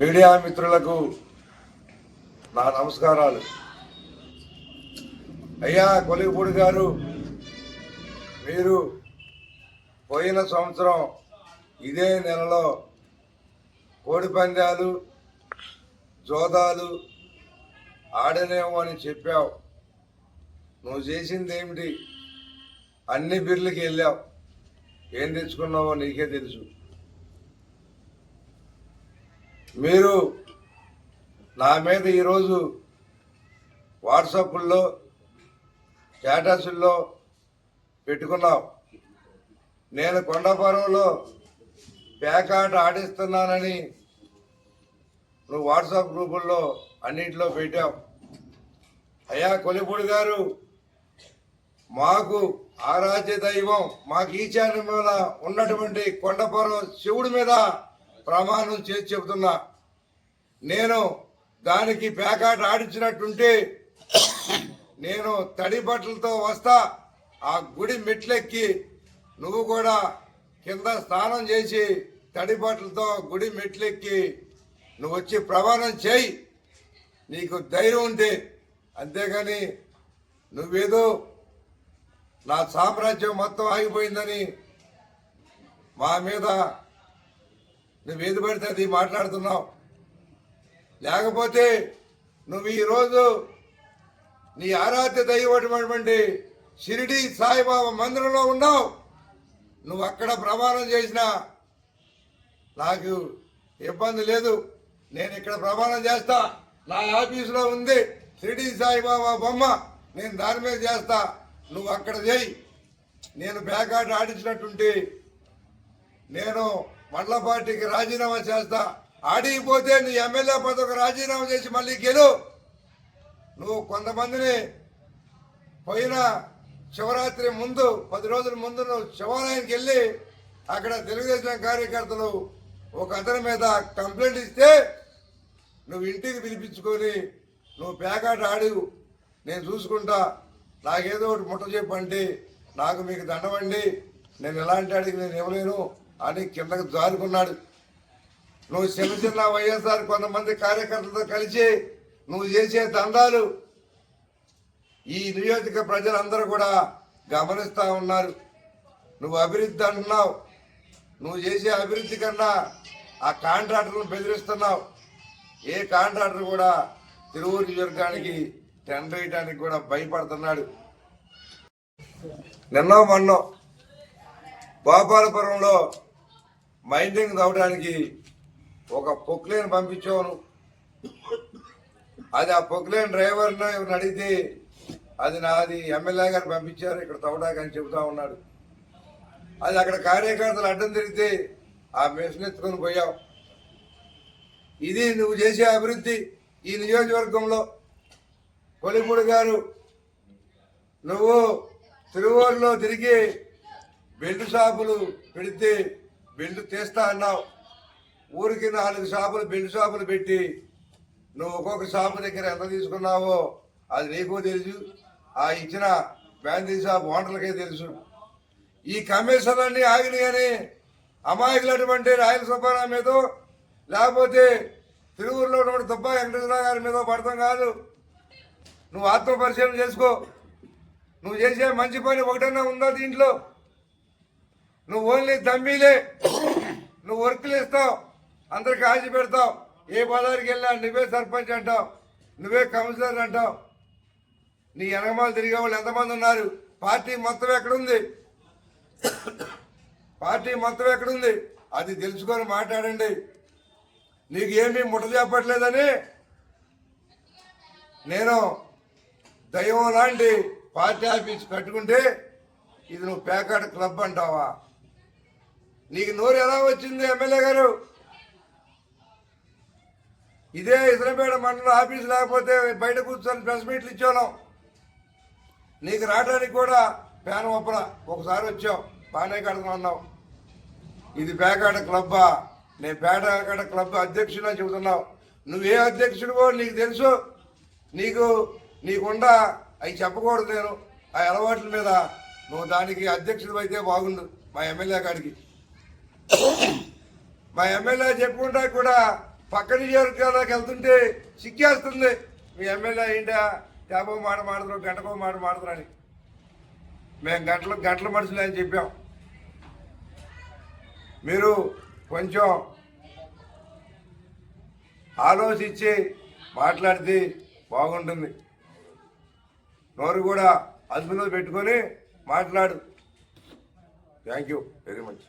Media మిత్రులకు నా నమస్కారాలు. అయ్యా కొలిగిపూడి గారు మీరు పోయిన సంవత్సరం ఇదే నెలలో కోడి పందాలు జోదాలు ఆడనేమో అని చెప్పావు. నువ్వు చేసింది ఏమిటి? అన్ని బిర్లకి వెళ్ళావు. ఏం తెచ్చుకున్నావో నీకే తెలుసు. మీరు నా మీద ఈరోజు వాట్సాప్ల్లో స్టేటస్ల్లో పెట్టుకున్నావు. నేను కొండపురంలో పేకాట ఆడిస్తున్నానని నువ్వు వాట్సాప్ గ్రూపుల్లో అన్నింటిలో పెట్టావు. అయ్యా కొలిపూడి గారు మాకు ఆరాధ్య దైవం మాకు ఈశాన్యం మీద ఉన్నటువంటి కొండపురం శివుడి మీద ప్రమాణం చేసి చెబుతున్నా. నేను దానికి ప్యాకాట్ ఆడించినట్టుంటే నేను తడి బట్టలతో వస్తా ఆ గుడి మెట్లెక్కి నువ్వు కూడా కింద స్నానం చేసి తడి బట్టలతో గుడి మెట్లెక్కి నువ్వు వచ్చి ప్రమాణం చేయి. నీకు ధైర్యం ఉంటే. అంతేగాని నువ్వేదో నా సామ్రాజ్యం మొత్తం ఆగిపోయిందని మా మీద నువ్వు ఏది పడితే అది మాట్లాడుతున్నావు. లేకపోతే నువ్వు ఈరోజు నీ ఆరాధ్య దైవమైనటువంటి షిరిడి సాయిబాబా మందిరంలో ఉన్నావు. నువ్వు అక్కడ ప్రమాణం చేసినా నాకు ఇబ్బంది లేదు. నేను ఇక్కడ ప్రమాణం చేస్తా. నా ఆఫీసులో ఉంది. షిరిడి సాయిబాబా బొమ్మ. నేను దాని మీద చేస్తా. నువ్వు అక్కడ చేయి. నేను బ్యాకాట్ ఆడించినట్టుంటే నేను మండల పార్టీకి రాజీనామా చేస్తా. ఆడిపోతే నీ ఎమ్మెల్యే పదవికి రాజీనామా చేసి మళ్ళీ గెలు. నువ్వు కొంతమందిని పోయిన శివరాత్రి ముందు పది రోజుల ముందు నువ్వు శివాలయానికి వెళ్ళి అక్కడ తెలుగుదేశం కార్యకర్తలు ఒక అతని మీద కంప్లైంట్ ఇస్తే నువ్వు ఇంటికి పిలిపించుకొని నువ్వు పేకాట ఆడు. నేను చూసుకుంటా. నాకేదో ఒకటి ముట్ట చెప్పండి. నాకు మీకు దండవండి నేను ఎలాంటి ఆడికి నేను ఇవ్వలేను. అని కిందకు జారుకున్నాడు. నువ్వు చిన్న చిన్న వైఎస్ఆర్ కొంతమంది కార్యకర్తలతో కలిసి నువ్వు చేసే దందాలు ఈ నియోజక ప్రజలందరూ కూడా గమనిస్తూ ఉన్నారు. నువ్వు అభివృద్ధి అంటున్నావు. నువ్వు చేసే అభివృద్ధి కన్నా ఆ కాంట్రాక్టర్ను బెదిరిస్తున్నావు. ఏ కాంట్రాక్టర్ కూడా తిరువూరు నియోజకవర్గానికి టెండర్ వేయడానికి కూడా భయపడుతున్నాడు. నిన్నో మొన్నో గోపాలపురంలో మైండింగ్ తవ్వడానికి ఒక పొక్లేన్ పంపించాను. అది ఆ పొక్లేన్ డ్రైవర్ను అడిగితే అది నాది ఎమ్మెల్యే గారు పంపించారు ఇక్కడ తవ్వడానికి అని చెబుతా ఉన్నాడు. అది అక్కడ కార్యకర్తలు అడ్డం తిరిగితే ఆ మెషిన్ ఎత్తుకొని పోయావు ఇది నువ్వు చేసే అభివృద్ధి ఈ నియోజకవర్గంలో. కొలిమూడు గారు నువ్వు తిరువూరులో తిరిగి బెల్ట్ షాపులు పెడితే బెల్ట్ తీస్తా అన్నావు. ఊరికి నాలుగు షాపులు బెల్ట్ షాపులు పెట్టి నువ్వు ఒక్కొక్క షాపు దగ్గర ఎంత తీసుకున్నావో అది నీకు తెలుసు. ఆ ఇచ్చిన బ్యాందీ షాప్ ఓనర్లకే తెలుసు. ఈ కమిషన్లన్నీ ఆగినాయని అమాయకులటువంటి రాయల సుబ్బారావు మీద లేకపోతే తిరువురులో ఉన్నప్పుడు తప్ప వెంకటేశ్వరరావు గారి మీద పడతాం కాదు. నువ్వు ఆత్మపరిశీలన చేసుకో. నువ్వు చేసే మంచి పని ఒకటన్నా ఉందా దీంట్లో? నువ్వు ఓన్లీ తమ్మీలే నువ్వు వర్కులు ఇస్తావు. అందరికి ఆశ పెడతావు. ఏ పదానికి వెళ్ళినా నువ్వే సర్పంచ్ అంటావు. నువ్వే కౌన్సిలర్ అంటావు. నీ వెనకమాలు తిరిగే వాళ్ళు ఎంతమంది ఉన్నారు? పార్టీ మొత్తం ఎక్కడుంది? పార్టీ మొత్తం ఎక్కడుంది? అది తెలుసుకొని మాట్లాడండి. నీకు ఏమీ ముట్ట చెప్పట్లేదని నేను దైవం లాంటి పార్టీ ఆఫీస్ కట్టుకుంటే ఇది నువ్వు పేకాట క్లబ్ అంటావా? నీకు నోరు ఎలా వచ్చింది ఎమ్మెల్యే గారు? ఇదే ఇతరపేట మండల ఆఫీస్ లేకపోతే బయట కూర్చొని ప్రెస్ మీట్లు ఇచ్చాను. నీకు రావడానికి కూడా ప్యాన్ ఒప్పరా ఒకసారి వచ్చావు బాగానే కడుతున్నావు ఇది పేకాట క్లబ్బా? నేను పేకాట క్లబ్ అధ్యక్షుడు చెబుతున్నావు. నువ్వే అధ్యక్షుడివో నీకు తెలుసు. నీకు నీకుండా అవి చెప్పకూడదు నేను. ఆ అలవాట్ల మీద నువ్వు దానికి అధ్యక్షుడు అయితే బాగుండు మా ఎమ్మెల్యే కాడికి. మా ఎమ్మెల్యే చెప్పుకుంటా కూడా పక్క నియోజకవర్గాలకు వెళ్తుంటే సిగ్గేస్తుంది. మీ ఎమ్మెల్యే ఏంటా? యాభై మాట మాడతారు గంటకో మాట మాడతారు అని. మేము గంటలు గంటల మనుషులు అని చెప్పాం. మీరు కొంచెం ఆలోచించి మాట్లాడితే బాగుంటుంది. నోరు కూడా అదుపులో పెట్టుకొని మాట్లాడు. Thank you very much